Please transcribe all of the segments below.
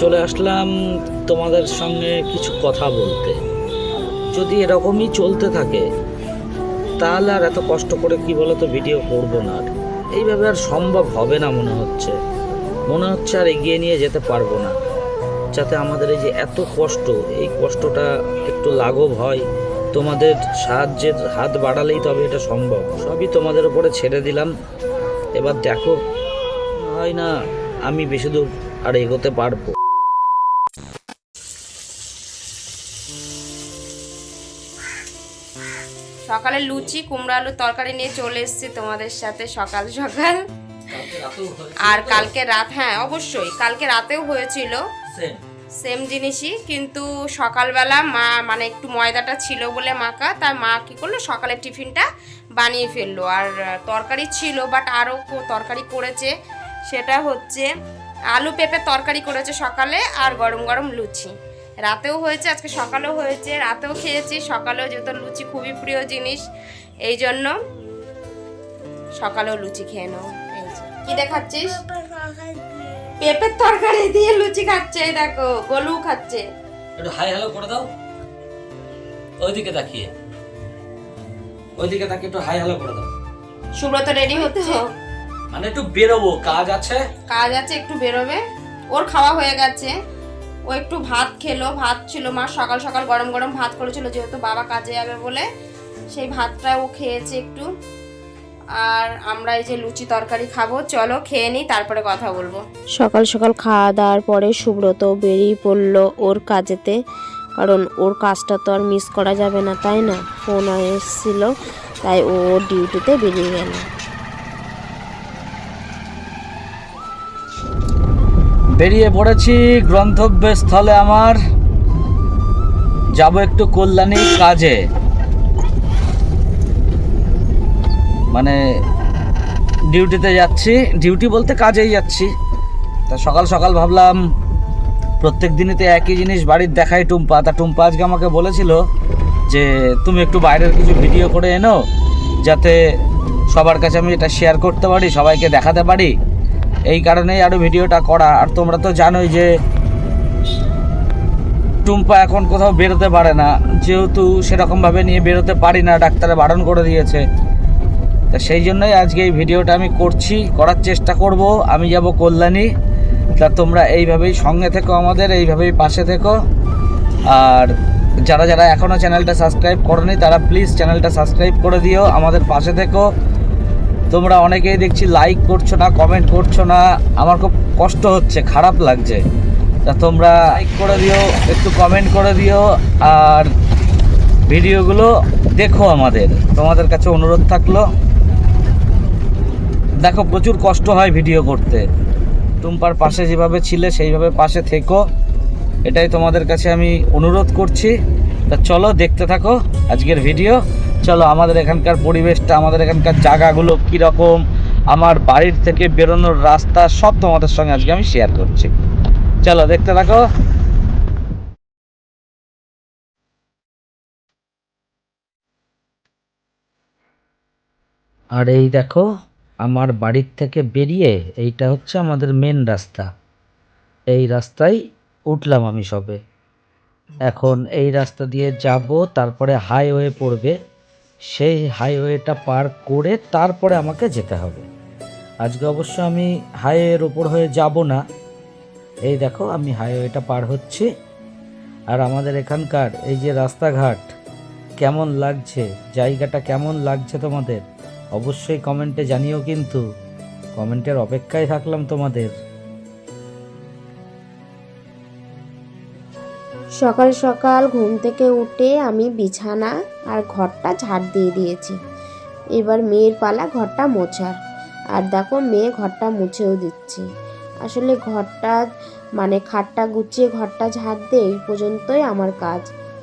চলে আসলাম তোমাদের সঙ্গে কিছু কথা বলতে। যদি এরকমই চলতে থাকে, তাহলে আর এত কষ্ট করে কি বলতো ভিডিও করব না আর। এইভাবে আর সম্ভব হবে না মনে হচ্ছে। মনে হচ্ছে আর এগিয়ে নিয়ে যেতে পারব না। যাতে আমাদের এই যে এত কষ্ট, এই কষ্টটা একটু লাঘব হয়, তোমাদের সাহায্যের হাত বাড়ালেই তবে এটা সম্ভব। সবই তোমাদের উপরে ছেড়ে দিলাম। এবার দেখো, হয় না, আমি বেশি দূর আর এগোতে পারব। সকালে লুচি কুমড়ো আলুর তরকারি নিয়ে চলে এসেছি তোমাদের সাথে সকাল সকাল। আর কালকে রাত হ্যাঁ অবশ্যই। কালকে রাতেও হয়েছিল। সেম জিনিসই কিন্তু সকালবেলা মা মানে একটু ময়দাটা ছিল বলে মাকা তার মা কী করল? সকালে টিফিনটা বানিয়ে ফেলল। আর তরকারি ছিল বাট আরও তরকারি করেছে সেটা হচ্ছে আলু পেঁপে তরকারি করেছে সকালে আর গরম গরম লুচি। রাতেও হয়েছে আজকে সকালেও হয়েছে রাতেও খেয়েছি সকালেও যেহেতু লুচি খুবই প্রিয় জিনিস এই জন্য সকালেও লুচি খেয়ে যে। কি দেখাচ্ছিস? পেঁপের তরকারি দিয়ে লুচি খাচ্ছে দেখো গলু খাচ্ছে। একটু হাই হ্যালো করে দাও। ওইদিকে তাকিয়ে। ওইদিকে তাকিয়ে একটু হাই হ্যালো করে দাও। সুব্রত রেডি হচ্ছে। মানে একটু বেরোবো কাজ আছে? কাজ আছে একটু বেরোবে। ওর খাওয়া হয়ে গেছে। ও একটু ভাত খেলো, ভাত ছিল, মা সকাল সকাল গরম গরম ভাত করেছিল, যেহেতু বাবা কাজে যাবে বলে সেই ভাতটা ও খেয়েছে একটু। আর আমরা এই যে লুচি তরকারি খাব, চলো খেয়ে নিই, তারপরে কথা বলব। সকাল সকাল খাওয়া দাওয়ার পরে সুব্রত বেরিয়ে পড়ল ওর কাজেতে, কারণ ওর কাজটা তো আর মিস করা যাবে না, তাই না? ফোন এসেছিল, তাই ও ডিউটিতে বেরিয়ে গেল। বেরিয়ে পড়েছি গন্তব্য স্থলে আমার। যাব একটু কল্যাণী কাজে। মানে ডিউটিতে যাচ্ছি। ডিউটি বলতে কাজেই যাচ্ছি। তা সকাল সকাল ভাবলাম প্রত্যেক দিনই তো একই জিনিস বাড়ির দেখাই টুম্পা। তা টুম্পা আজকে আমাকে বলেছিল যে, তুমি একটু বাইরের কিছু ভিডিও করে এনো, যাতে সবার কাছে আমি এটা শেয়ার করতে পারি, সবাইকে দেখাতে পারি। এই কারণেই আরও ভিডিওটা করা। আর তোমরা তো জানোই যে টুম্পা এখন কোথাও বেরোতে পারে না। যেহেতু সেরকমভাবে নিয়ে বেরোতে পারি না, ডাক্তারে বারণ করে দিয়েছে। তা সেই জন্যই আজকে এই ভিডিওটা আমি করছি, করার চেষ্টা করব। আমি যাব কল্যাণী। তা তোমরা এইভাবেই সঙ্গে থেকো আমাদের, এইভাবেই পাশে থেকো। আর যারা যারা এখনও চ্যানেলটা সাবস্ক্রাইব করনি, তারা প্লিজ চ্যানেলটা সাবস্ক্রাইব করে দিও। আমাদের পাশে থেকো। তোমরা অনেকেই দেখছি লাইক করছ না কমেন্ট করছ না। আমার খুব কষ্ট হচ্ছে, খারাপ লাগছে। তা তোমরা লাইক করে দিও, একটু কমেন্ট করে দিও, আর ভিডিওগুলো দেখো আমাদের। তোমাদের কাছে অনুরোধ থাকল, দেখো প্রচুর কষ্ট হয় ভিডিও করতে। টুম্পার পাশে যেভাবে ছিলে, সেইভাবে পাশে থেকো। এটাই তোমাদের কাছে আমি অনুরোধ করছি। তা চলো দেখতে থাকো আজকের ভিডিও চলো আমাদের এখানকার পরিবেশটা, আমাদের এখানকার জায়গাগুলো কীরকম, আমার বাড়ির থেকে বেরোনোর রাস্তা, সব তোমাদের সঙ্গে আজকে আমি শেয়ার করছি। চলো দেখতে থাকো। আর এই দেখো, আমার বাড়ির থেকে বেরিয়ে এইটা হচ্ছে আমাদের মেন রাস্তা। এই রাস্তায় উঠলাম আমি সবে। এখন এই রাস্তা দিয়ে যাব, তারপরে হাইওয়ে পড়বে। সেই হাইওয়েটা পার করে তারপরে আমাকে যেতে হবে। আজকে অবশ্য আমি হাইওয়ের ওপর হয়ে যাব না। এই দেখো, আমি হাইওয়েটা পার হচ্ছি। আর আমাদের এখানকার এই যে রাস্তাঘাট, কেমন লাগছে? জায়গাটা কেমন লাগছে তোমাদের? অবশ্যই কমেন্টে জানিও কিন্তু। কমেন্টের অপেক্ষায় থাকলাম তোমাদের। সকাল সকাল ঘুম থেকে উঠে আমি বিছানা আর ঘরটা ঝাড় দিয়ে দিয়েছি। এবার মেয়ের পালা ঘরটা মোছার। আর দেখো মেয়ে ঘরটা মুছেও দিচ্ছে। আসলে ঘরটা মানে খাটটা গুছিয়ে ঘরটা ঝাড় দিয়ে এই পর্যন্তই আমার কাজ।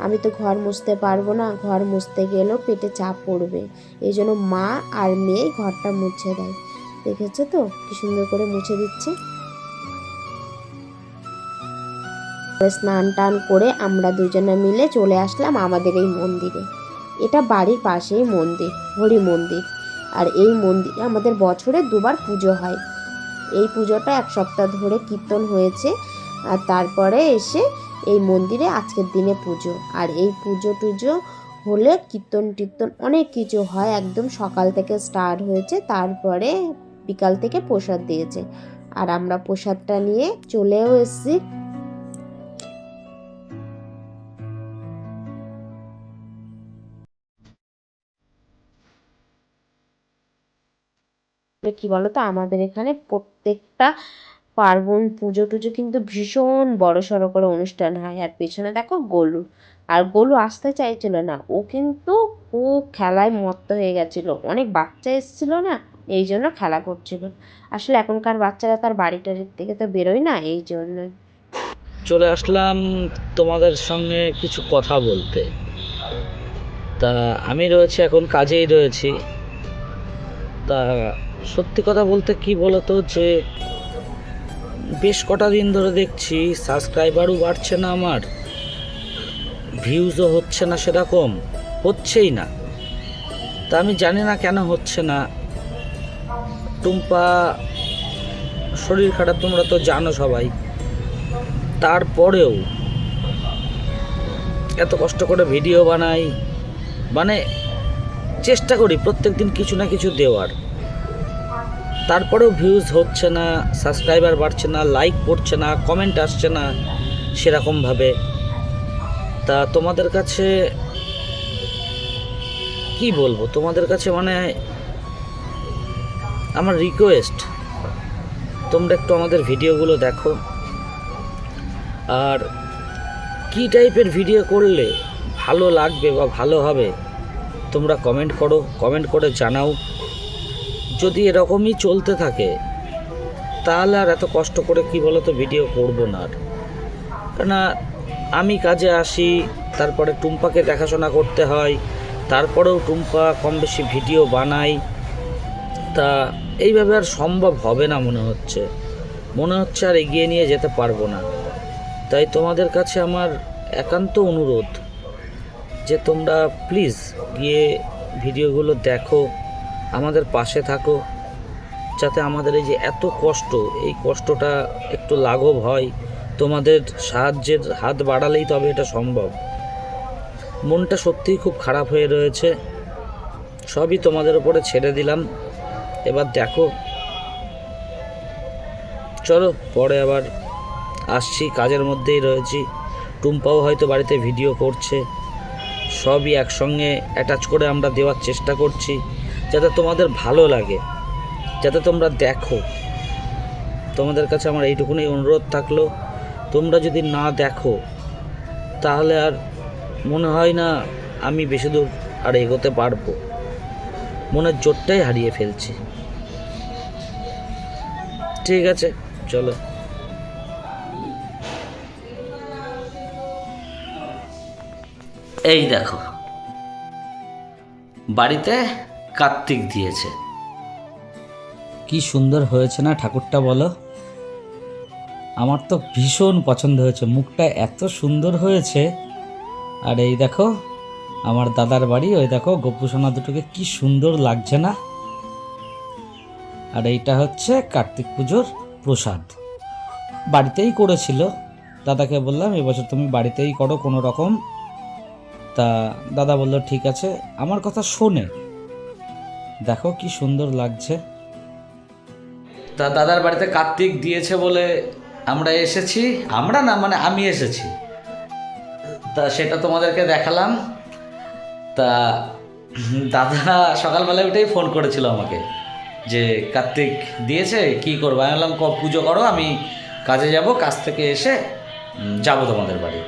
আমি তো ঘর মুছতে পারব না, ঘর মুছতে গেলেও পেটে চাপ পড়বে। এই জন্য মা আর মেয়ে ঘরটা মুছে দেয়। দেখেছ তো? কি সুন্দর করে মুছে দিচ্ছে। স্নান টান করে আমরা দুজনে মিলে চলে আসলাম আমাদের এই মন্দিরে। এটা বাড়ির পাশেই মন্দির, হরি মন্দির। আর এই মন্দিরে আমাদের বছরে দুবার পুজো হয়। এই পুজোটা এক সপ্তাহ ধরে কীর্তন হয়েছে আর তারপরে এসে এই মন্দিরে আজকের দিনে পুজো। আর এই পুজো টুজো হলে কীর্তন টীর্তন অনেক কিছু হয়। একদম সকাল থেকে স্টার্ট হয়েছে, তারপরে বিকাল থেকে প্রসাদ দিয়েছে। আর আমরা প্রসাদটা নিয়ে চলেও এসেছি কি বলতো? আমাদের এখানে প্রত্যেকটা পার্বণ পুজো টুজো কিন্তু ভীষণ বড় সড়ো করে অনুষ্ঠান হয়। আর পেছনে দেখো গোলু। আর গোলু আসতে চাইছিল না। ও কিন্তু ও খেলায় মত্ত হয়ে গেছিল। অনেক বাচ্চা এসেছিল না, এই জন্য খেলা করছিল। আসলে এখনকার বাচ্চারা তার বাড়ি টাড়ির থেকে তো বেরোয় না, এই জন্য। চলে আসলাম তোমাদের সঙ্গে কিছু কথা বলতে। তা আমি রয়েছি এখন, কাজেই রয়েছি। তা সত্যি কথা বলতে কি বলতো যে, বেশ কটা দিন ধরে দেখছি সাবস্ক্রাইবারও বাড়ছে না আমার, ভিউজও হচ্ছে না সেরকম, হচ্ছেই না। তা আমি জানি না কেন হচ্ছে না। টুম্পা, শরীর খারাপ তোমরা তো জানো সবাই। তারপরেও এত কষ্ট করে ভিডিও বানাই মানে চেষ্টা করি প্রত্যেক দিন কিছু না কিছু দেওয়ার। তারপরেও ভিউজ হচ্ছে না সাবস্ক্রাইবার বাড়ছে না লাইক পড়ছে না কমেন্ট আসছে না, সেরকমভাবে। তা তোমাদের কাছে কি বলব? তোমাদের কাছে মানে আমার রিকোয়েস্ট তোমরা একটু আমাদের ভিডিওগুলো দেখো। আর কী টাইপের ভিডিও করলে ভালো লাগবে বা ভালো হবে, তোমরা কমেন্ট করো কমেন্ট করে জানাও। যদি এরকমই চলতে থাকে, তাহলে আর এত কষ্ট করে কি বলো তো ভিডিও করব না আর। কেননা আমি কাজে আসি, তারপরে টুম্পাকে দেখাশোনা করতে হয়, তারপরেও টুম্পা কম বেশি ভিডিও বানাই তা এইভাবে আর সম্ভব হবে না মনে হচ্ছে। মনে হচ্ছে আর এগিয়ে নিয়ে যেতে পারব না। তাই তোমাদের কাছে আমার একান্ত অনুরোধ যে তোমরা প্লিজ গিয়ে ভিডিওগুলো দেখো। আমাদের পাশে থাকো, যাতে আমাদের এই যে এত কষ্ট, এই কষ্টটা একটু লাঘব হয়। তোমাদের সাহায্যের হাত বাড়ালেই তবে এটা সম্ভব। মনটা সত্যিই খুব খারাপ হয়ে রয়েছে। সবই তোমাদের উপরে ছেড়ে দিলাম। এবার দেখো। চলো, পরে আবার আসছি, কাজের মধ্যেই রয়েছি। টুম্পাও হয়তো বাড়িতে ভিডিও করছে। সবই একসঙ্গে অ্যাটাচ করে আমরা দেওয়ার চেষ্টা করছি। যাতে তোমাদের ভালো লাগে, যাতে তোমরা দেখো। তোমাদের কাছে আমার এইটুকুনি অনুরোধ থাকল, তোমরা যদি না দেখো, তাহলে আর মনে হয় না আমি বেশি দূর আর এগোতে পারব। মনের জোরটাই হারিয়ে ফেলছি। ঠিক আছে, চলো। এই দেখো। বাড়িতে কার্তিক দিয়েছে। কি সুন্দর হয়েছে না ঠাকুরটা বলো? আমার তো ভীষণ পছন্দ হয়েছে, মুখটা এত সুন্দর হয়েছে। আর এই দেখো, আমার দাদার বাড়ি, ওই দেখো, গোপুসোনা দুটোকে কি সুন্দর লাগছে না। আর এইটা হচ্ছে কার্তিক পুজোর প্রসাদ। বাড়িতেই করেছিল। দাদাকে বললাম, এবছর তুমি বাড়িতেই করো কোনো রকম। তা দাদা বলল, ঠিক আছে। আমার কথা শোনে। দেখো কি সুন্দর লাগছে। তা দাদার বাড়িতে কার্তিক দিয়েছে বলে আমরা এসেছি? আমরা না মানে আমি এসেছি। তা সেটা তোমাদেরকে দেখালাম। তা দাদা সকালবেলায় উঠেই ফোন করেছিল আমাকে যে, কার্তিক দিয়েছে, কি করব? আমি বললাম পুজো করো, আমি কাজে যাব, কাজ থেকে এসে যাব তোমাদের বাড়ি।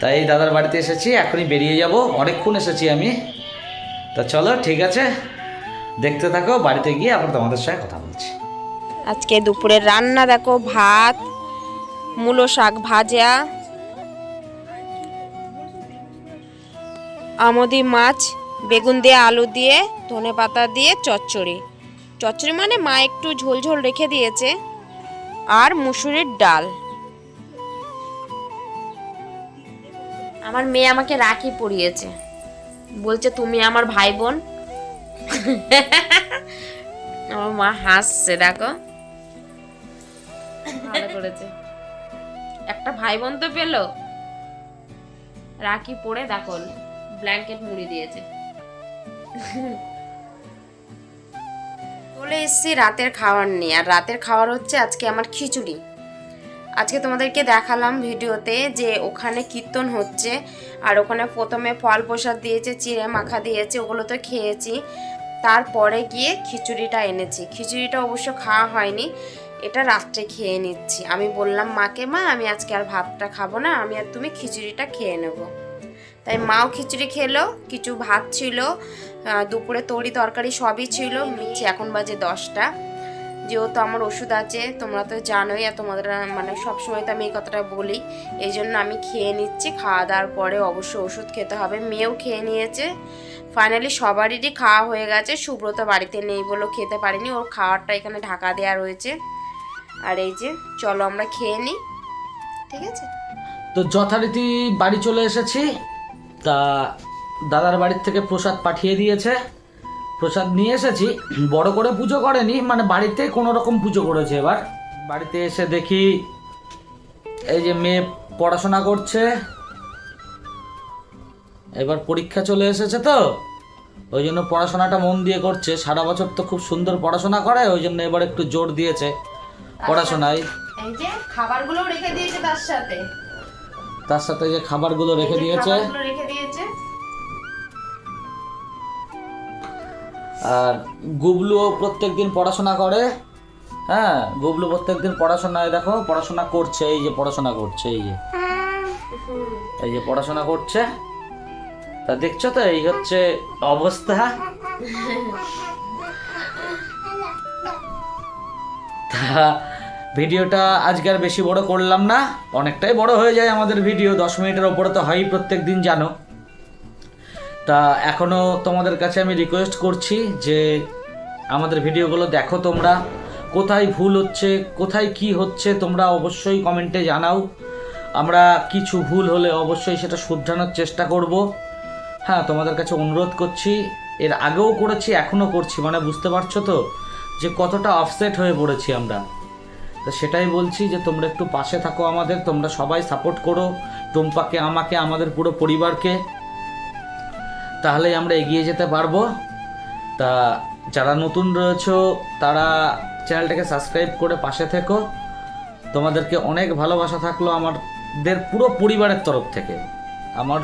তাই দাদার বাড়িতে এসেছি, এখনই বেরিয়ে যাব। অনেকক্ষণ এসেছি আমি। তা চলো, ঠিক আছে। দেখতে থাকো বাড়িতে গিয়ে আবার তোমাদের সঙ্গে কথা বলছি। আজকে দুপুরের রান্না দেখো ভাত মূলো শাক ভাজা আমদি মাছ বেগুন দিয়ে আলু দিয়ে ধনে পাতা দিয়ে চচ্চড়ি। চচ্চড়ি মানে মা একটু ঝোল ঝোল রেখে দিয়েছে আর মুসুরির ডাল। আমার মেয়ে আমাকে রাখি পরিয়েছে। বলছে তুমি আমার ভাই বোন আমার মা হাসছে, দেখো। ভালো করেছে। একটা ভাই বোন তো পেল। রাখি পরে দেখো ব্ল্যাঙ্কেট মুড়ি দিয়েছে। চলে এসেছি রাতের খাবার নিয়ে। আর রাতের খাবার হচ্ছে আজকে আমার খিচুড়ি। আজকে তোমাদেরকে দেখালাম ভিডিওতে যে ওখানে কীর্তন হচ্ছে। আর ওখানে প্রথমে ফল প্রসাদ দিয়েছে, চিড়ে মাখা দিয়েছে, ওগুলো তো খেয়েছি। তারপরে গিয়ে খিচুড়িটা এনেছি। খিচুড়িটা অবশ্য খাওয়া হয়নি। এটা রাত্রে খেয়ে নিচ্ছি। আমি বললাম, মাকে মা, আমি আজকে আর ভাতটা খাব না, আমি আর তুমি খিচুড়িটা খেয়ে নেব। তাই মাও খিচুড়ি খেলো, কিছু ভাত ছিল দুপুরে তরি তরকারি সবই ছিল মিছি এখন বাজে দশটা। যেহেতু আমার ওষুধ আছে, তোমরা তো জানোই আর তোমাদের মানে সবসময় তো আমি এই কথাটা বলি, এই জন্য আমি খেয়ে নিচ্ছি। খাওয়া দাওয়ার পরে অবশ্য ওষুধ খেতে হবে। মেয়েও খেয়ে নিয়েছে। ফাইনালি সবারই খাওয়া হয়ে গেছে। সুব্রত বাড়িতে নেই বলে খেতে পারিনি। ওর খাওয়ারটা এখানে ঢাকা দেওয়া রয়েছে। আর এই যে, চলো আমরা খেয়ে নিই। ঠিক আছে? তো যথারীতি বাড়ি চলে এসেছি। তা দাদার বাড়ির থেকে প্রসাদ পাঠিয়ে দিয়েছে। প্রসাদ নিয়ে এসেছি। বড় করে পুজো করেনি মানে বাড়িতে কোনো রকম পুজো করেছে এবার। বাড়িতে এসে দেখি এই যে মেয়ে পড়াশোনা করছে। এবার পরীক্ষা চলে এসেছে তো? ওই জন্য পড়াশোনাটা মন দিয়ে করছে। সারা বছর তো খুব সুন্দর পড়াশোনা করে ওই জন্য এবার একটু জোর দিয়েছে পড়াশোনায়। এই যে খাবারগুলো রেখে দিয়েছে তার সাথে। তার সাথে যে খাবারগুলো রেখে দিয়েছে। খাবারগুলো রেখে দিয়েছে। আর গুবলুও প্রত্যেকদিন পড়াশোনা করে। হ্যাঁ গুবলু প্রত্যেকদিন পড়াশোনায় দেখো পড়াশোনা করছে এই যে পড়াশোনা করছে এই যে। এই যে পড়াশোনা করছে। তা দেখছ তো, এই হচ্ছে অবস্থা। ভিডিওটা আজকে আর বেশি বড় করলাম না, অনেকটাই বড় হয়ে যায় আমাদের ভিডিও, দশ মিনিটের ওপরে তো হয়ই প্রত্যেক দিন, জানো। তা এখনও তোমাদের কাছে আমি রিকোয়েস্ট করছি যে আমাদের ভিডিওগুলো দেখো তোমরা, কোথায় ভুল হচ্ছে, কোথায় কি হচ্ছে, তোমরা অবশ্যই কমেন্টে জানাও। আমরা কিছু ভুল হলে অবশ্যই সেটা শুধরানোর চেষ্টা করব। হ্যাঁ তোমাদের কাছে অনুরোধ করছি, এর আগেও করেছি, এখনও করছি। মানে বুঝতে পারছ তো যে কতটা অফসেট হয়ে পড়েছি আমরা। তো সেটাই বলছি যে তোমরা একটু পাশে থাকো আমাদের, তোমরা সবাই সাপোর্ট করো, টুম্পাকে, আমাকে, আমাদের পুরো পরিবারকে। তাহলেই আমরা এগিয়ে যেতে পারব। তা যারা নতুন রয়েছো, তারা চ্যানেলটাকে সাবস্ক্রাইব করে পাশে থেকো। তোমাদেরকে অনেক ভালোবাসা থাকল আমাদের পুরো পরিবারের তরফ থেকে। আমার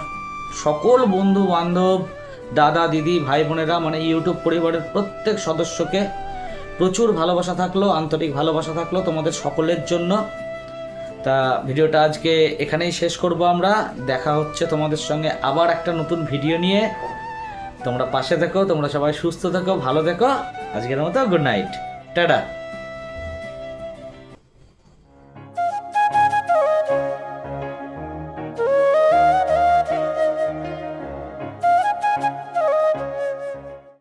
সকল বন্ধু বান্ধব দাদা, দিদি, ভাই, বোনেরা মানে ইউটিউব পরিবারের প্রত্যেক সদস্যকে প্রচুর ভালোবাসা থাকল, আন্তরিক ভালোবাসা থাকল তোমাদের সকলের জন্য। তা ভিডিওটা আজকে এখানেই শেষ করব আমরা। দেখা হচ্ছে তোমাদের সঙ্গে আবার একটা নতুন ভিডিও নিয়ে। তোমরা পাশে থেকো, তোমরা সবাই সুস্থ থেকো, ভালো থেকো। আজকের মতো গুড নাইট। টাটা।